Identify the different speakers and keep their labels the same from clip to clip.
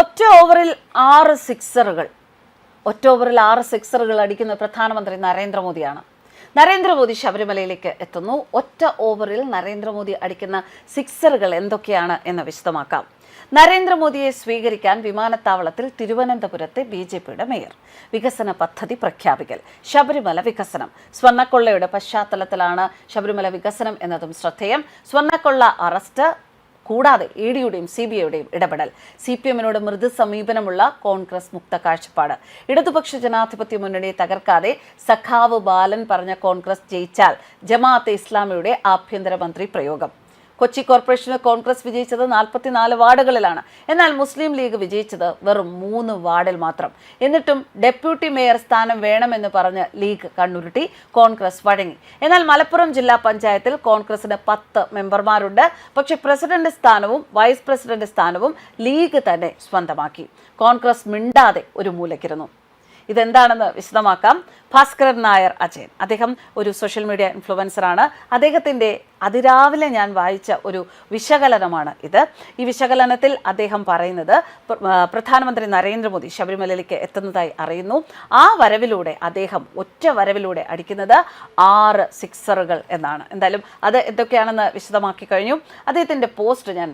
Speaker 1: ഒറ്റ ഓവറിൽ ആറ് സിക്സറുകൾ. ഒറ്റ ഓവറിൽ ആറ് സിക്സറുകൾ അടിക്കുന്ന പ്രധാനമന്ത്രി നരേന്ദ്രമോദിയാണ്. നരേന്ദ്രമോദി ശബരിമലയിലേക്ക് എത്തുന്നു. ഒറ്റ ഓവറിൽ നരേന്ദ്രമോദി അടിക്കുന്ന സിക്സറുകൾ എന്തൊക്കെയാണ് എന്ന് വിശദമാക്കാം. നരേന്ദ്രമോദിയെ സ്വീകരിക്കാൻ വിമാനത്താവളത്തിൽ തിരുവനന്തപുരത്തെ ബി ജെ പിയുടെ മേയർ. വികസന പദ്ധതി പ്രഖ്യാപിക്കൽ. ശബരിമല വികസനം. സ്വർണക്കൊള്ളയുടെ പശ്ചാത്തലത്തിലാണ് ശബരിമല വികസനം എന്നതും ശ്രദ്ധേയം. സ്വർണക്കൊള്ള അറസ്റ്റ് കൂടാതെ ഇ ഡിയുടെയും സി ബി ഐയുടെയും ഇടപെടൽ. സി പി എമ്മിനോട് മൃദു സമീപനമുള്ള കോൺഗ്രസ് മുക്ത കാഴ്ചപ്പാട്. ഇടതുപക്ഷ ജനാധിപത്യ മുന്നണിയെ തകർക്കാതെ സഖാവ് ബാലൻ പറഞ്ഞ കോൺഗ്രസ് ജയിച്ചാൽ ജമാഅത്തെ ഇസ്ലാമിയുടെ ആഭ്യന്തരമന്ത്രി പ്രയോഗം. കൊച്ചി കോർപ്പറേഷനിൽ കോൺഗ്രസ് വിജയിച്ചത് നാൽപ്പത്തിനാല് വാർഡുകളിലാണ്. എന്നാൽ മുസ്ലിം ലീഗ് വിജയിച്ചത് വെറും മൂന്ന് വാർഡിൽ മാത്രം. എന്നിട്ടും ഡെപ്യൂട്ടി മേയർ സ്ഥാനം വേണമെന്ന് പറഞ്ഞ് ലീഗ് കണ്ണുരുട്ടി കോൺഗ്രസ് വഴങ്ങി. എന്നാൽ മലപ്പുറം ജില്ലാ പഞ്ചായത്തിൽ കോൺഗ്രസിന് പത്ത് മെമ്പർമാരുണ്ട്. പക്ഷെ പ്രസിഡന്റ് സ്ഥാനവും വൈസ് പ്രസിഡന്റ് സ്ഥാനവും ലീഗ് തന്നെ സ്വന്തമാക്കി. കോൺഗ്രസ് മിണ്ടാതെ ഒരു മൂലക്കിരുന്നു ഇതെന്താണെന്ന് വിശദമാക്കാം. ഭാസ്കരൻ നായർ അജയൻ. അദ്ദേഹം ഒരു സോഷ്യൽ മീഡിയ ഇൻഫ്ലുവൻസറാണ്. അദ്ദേഹത്തിന്റെ അതിരാവിലെ ഞാൻ വായിച്ച ഒരു വിശകലനമാണ് ഇത്. ഈ വിശകലനത്തിൽ അദ്ദേഹം പറയുന്നത് പ്രധാനമന്ത്രി നരേന്ദ്രമോദി ശബരിമലയിലേക്ക് എത്തുന്നതായി അറിയുന്നു. ആ വരവിലൂടെ അദ്ദേഹം ഒറ്റ വരവിലൂടെ അടിക്കുന്നത് ആറ് സിക്സറുകൾ എന്നാണ്. എന്തായാലും അത് എന്തൊക്കെയാണെന്ന് വിശദമാക്കി കഴിഞ്ഞു. അദ്ദേഹത്തിന്റെ പോസ്റ്റ് ഞാൻ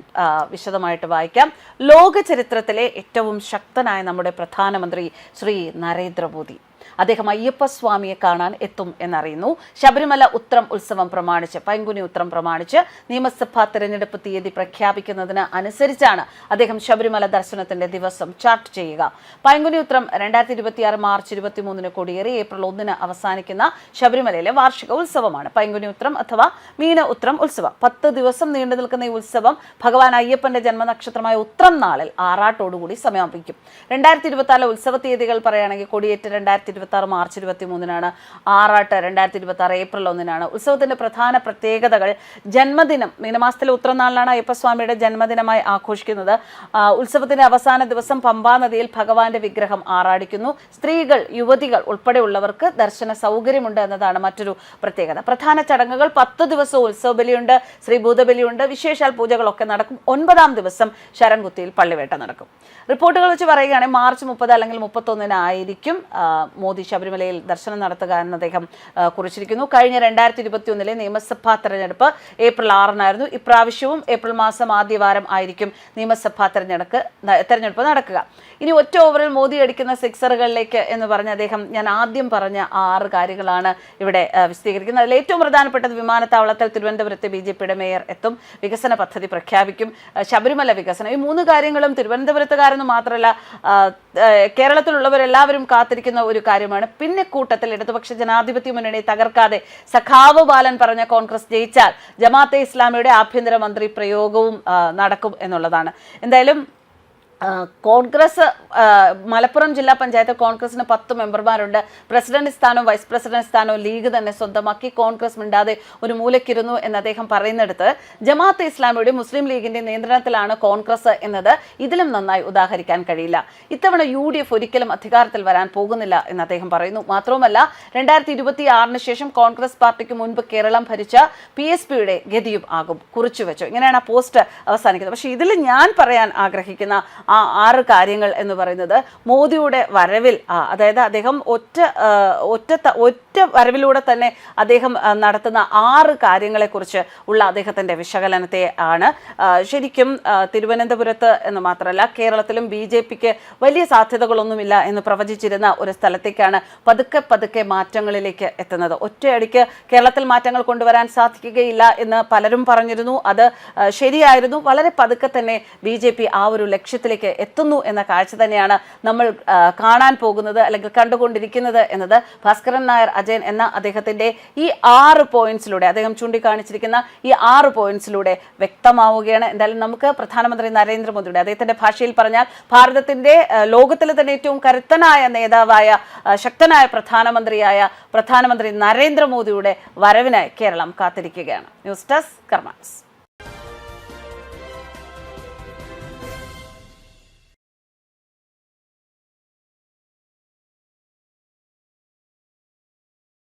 Speaker 1: വിശദമായിട്ട് വായിക്കാം. ലോക ചരിത്രത്തിലെ ഏറ്റവും ശക്തനായ നമ്മുടെ പ്രധാനമന്ത്രി ശ്രീ നരേന്ദ്രമോദി. അദ്ദേഹം അയ്യപ്പസ്വാമിയെ കാണാൻ എത്തും എന്നറിയുന്നു. ശബരിമല ഉത്രം ഉത്സവം പ്രമാണിച്ച് പൈങ്കുനി ഉത്രം പ്രമാണിച്ച് നിയമസഭാ തെരഞ്ഞെടുപ്പ് തീയതി പ്രഖ്യാപിക്കുന്നതിന് അനുസരിച്ചാണ് അദ്ദേഹം ശബരിമല ദർശനത്തിന്റെ ദിവസം ചാർട്ട് ചെയ്യുക. പൈങ്കുനി ഉത്രം രണ്ടായിരത്തി ഇരുപത്തിയാറ് മാർച്ച് ഇരുപത്തിമൂന്നിന് കൊടിയേറി ഏപ്രിൽ ഒന്നിന് അവസാനിക്കുന്ന ശബരിമലയിലെ വാർഷിക ഉത്സവമാണ്. പൈങ്കുനി ഉത്രം അഥവാ മീന ഉത്രം ഉത്സവം. പത്ത് ദിവസം നീണ്ടു നിൽക്കുന്ന ഈ ഉത്സവം ഭഗവാൻ അയ്യപ്പന്റെ ജന്മനക്ഷത്രമായ ഉത്രം നാളിൽ ആറാട്ടോടുകൂടി സമാപിക്കും രണ്ടായിരത്തി ഇരുപത്തി ഉത്സവ തീയതികൾ പറയുകയാണെങ്കിൽ കൊടിയേറ്റ് രണ്ടായിരത്തി ഇരുപത്തി ആറ് മാർച്ച് ഇരുപത്തി മൂന്നിനാണ് ആറാട്ട് രണ്ടായിരത്തി ഇരുപത്തി ആറ് ഏപ്രിൽ ഒന്നിനാണ്. ഉത്സവത്തിന്റെ പ്രധാന പ്രത്യേകതകൾ ജന്മദിനം. മീനമാസത്തിലെ ഉത്രനാളിലാണ് അയ്യപ്പസ്വാമിയുടെ ജന്മദിനമായി ആഘോഷിക്കുന്നത്. ഉത്സവത്തിന്റെ അവസാന ദിവസം പമ്പാ നദിയിൽ ഭഗവാന്റെ വിഗ്രഹം ആറാടിക്കുന്നു. സ്ത്രീകൾ യുവതികൾ ഉൾപ്പെടെയുള്ളവർക്ക് ദർശന സൗകര്യമുണ്ട് എന്നതാണ് മറ്റൊരു പ്രത്യേകത. പ്രധാന ചടങ്ങുകൾ പത്ത് ദിവസവും ഉത്സവ ബലിയുണ്ട് ശ്രീഭൂതബലിയുണ്ട് വിശേഷാൽ പൂജകളൊക്കെ നടക്കും. ഒൻപതാം ദിവസം ശരംകുത്തിയിൽ പള്ളിവേട്ട നടക്കും. റിപ്പോർട്ടുകൾ വെച്ച് പറയുകയാണെങ്കിൽ മാർച്ച് മുപ്പത് അല്ലെങ്കിൽ മുപ്പത്തൊന്നിനായിരിക്കും മോദി ശബരിമലയിൽ ദർശനം നടത്തുക എന്ന് അദ്ദേഹം കുറിച്ചിരിക്കുന്നു. കഴിഞ്ഞ രണ്ടായിരത്തി ഇരുപത്തി ഒന്നിലെ നിയമസഭാ തെരഞ്ഞെടുപ്പ് ഏപ്രിൽ ആറിനായിരുന്നു. ഇപ്രാവശ്യവും ഏപ്രിൽ മാസം ആദ്യവാരം ആയിരിക്കും നിയമസഭാ തെരഞ്ഞെടുപ്പ് തെരഞ്ഞെടുപ്പ് നടക്കുക. ഇനി ഒറ്റ ഓവറിൽ മോദി അടിക്കുന്ന സിക്സറുകളിലേക്ക് എന്ന് പറഞ്ഞ അദ്ദേഹം ഞാൻ ആദ്യം പറഞ്ഞ ആറ് കാര്യങ്ങളാണ് ഇവിടെ വിശദീകരിക്കുന്നത്. അതിൽ ഏറ്റവും പ്രധാനപ്പെട്ടത് വിമാനത്താവളത്തിൽ തിരുവനന്തപുരത്തെ ബി ജെ പിയുടെ മേയർ എത്തും വികസന പദ്ധതി പ്രഖ്യാപിക്കും ശബരിമല വികസനം. ഈ മൂന്ന് കാര്യങ്ങളും തിരുവനന്തപുരത്തുകാരെന്ന് മാത്രമല്ല കേരളത്തിലുള്ളവരെല്ലാവരും കാത്തിരിക്കുന്ന ഒരു കാര്യമാണ്. പിന്നെ കൂട്ടത്തിൽ ഇടതുപക്ഷ ജനാധിപത്യ മുന്നണി തകർക്കാതെ സഖാവ് ബാലൻ പറഞ്ഞ കോൺഗ്രസ് ജയിച്ചാൽ ജമാഅത്തെ ഇസ്ലാമിയുടെ ആഭ്യന്തരമന്ത്രി പ്രയോഗവും നടക്കും എന്നുള്ളതാണ്. എന്തായാലും കോൺഗ്രസ് മലപ്പുറം ജില്ലാ പഞ്ചായത്ത് കോൺഗ്രസിന് പത്ത് മെമ്പർമാരുണ്ട്. പ്രസിഡന്റ് സ്ഥാനവും വൈസ് പ്രസിഡന്റ് സ്ഥാനവും ലീഗ് തന്നെ സ്വന്തമാക്കി. കോൺഗ്രസ് മിണ്ടാതെ ഒരു മൂലക്കിരുന്നു എന്ന് അദ്ദേഹം പറയുന്നിടത്ത് ജമാഅത്ത് ഇസ്ലാമിയുടെ മുസ്ലിം ലീഗിന്റെ നിയന്ത്രണത്തിലാണ് കോൺഗ്രസ് എന്നത്. ഇതിലും നന്നായി ഉദാഹരിക്കാൻ കഴിയില്ല. ഇത്തവണ യു ഡി എഫ് ഒരിക്കലും അധികാരത്തിൽ വരാൻ പോകുന്നില്ല എന്ന് അദ്ദേഹം പറയുന്നു. മാത്രവുമല്ല രണ്ടായിരത്തി ഇരുപത്തി ആറിന് ശേഷം കോൺഗ്രസ് പാർട്ടിക്ക് മുൻപ് കേരളം ഭരിച്ച പി എസ് പിയുടെ ഗതിയും ആകും കുറിച്ചുവെച്ചു ഇങ്ങനെയാണ് ആ പോസ്റ്റ് അവസാനിക്കുന്നത്. പക്ഷേ ഇതിൽ ഞാൻ പറയാൻ ആഗ്രഹിക്കുന്ന ആ ആറ് കാര്യങ്ങൾ എന്ന് പറയുന്നത് മോദിയുടെ വരവിൽ അതായത് അദ്ദേഹം ഒറ്റ ഒറ്റ ഒറ്റ വരവിലൂടെ തന്നെ അദ്ദേഹം നടത്തുന്ന ആറ് കാര്യങ്ങളെക്കുറിച്ച് ഉള്ള അദ്ദേഹത്തിന്റെ വിശകലനത്തെ ആണ്. ശരിക്കും തിരുവനന്തപുരത്ത് എന്ന് മാത്രമല്ല കേരളത്തിലും ബി ജെ പിക്ക് വലിയ സാധ്യതകളൊന്നുമില്ല എന്ന് പ്രവചിച്ചിരുന്ന ഒരു സ്ഥലത്തേക്കാണ് പതുക്കെ പതുക്കെ മാറ്റങ്ങളിലേക്ക് എത്തുന്നത്. ഒറ്റയടിക്ക് കേരളത്തിൽ മാറ്റങ്ങൾ കൊണ്ടുവരാൻ സാധിക്കുകയില്ല എന്ന് പലരും പറഞ്ഞിരുന്നു. അത് ശരിയായിരുന്നു. വളരെ പതുക്കെ തന്നെ ബി ആ ഒരു ലക്ഷ്യത്തിലേക്ക് എത്തുന്നു എന്ന കാഴ്ച തന്നെയാണ് നമ്മൾ കാണാൻ പോകുന്നത് അല്ലെങ്കിൽ കണ്ടുകൊണ്ടിരിക്കുന്നത് എന്നത് ഭാസ്കരൻ നായർ അജയൻ എന്ന അദ്ദേഹത്തിന്റെ ഈ ആറ് പോയിന്റ്സിലൂടെ അദ്ദേഹം ചൂണ്ടിക്കാണിച്ചിരിക്കുന്ന ഈ ആറ് പോയിന്റ്സിലൂടെ വ്യക്തമാവുകയാണ്. എന്തായാലും നമുക്ക് പ്രധാനമന്ത്രി നരേന്ദ്രമോദിയുടെ അദ്ദേഹത്തിന്റെ ഭാഷയിൽ പറഞ്ഞാൽ ഭാരതത്തിന്റെ ആ, ലോകത്തിലെ തന്നെ ഏറ്റവും കരുത്തനായ നേതാവായ ശക്തനായ പ്രധാനമന്ത്രിയായ പ്രധാനമന്ത്രി നരേന്ദ്രമോദിയുടെ വരവിനായി കേരളം കാത്തിരിക്കുകയാണ്. News desk karmas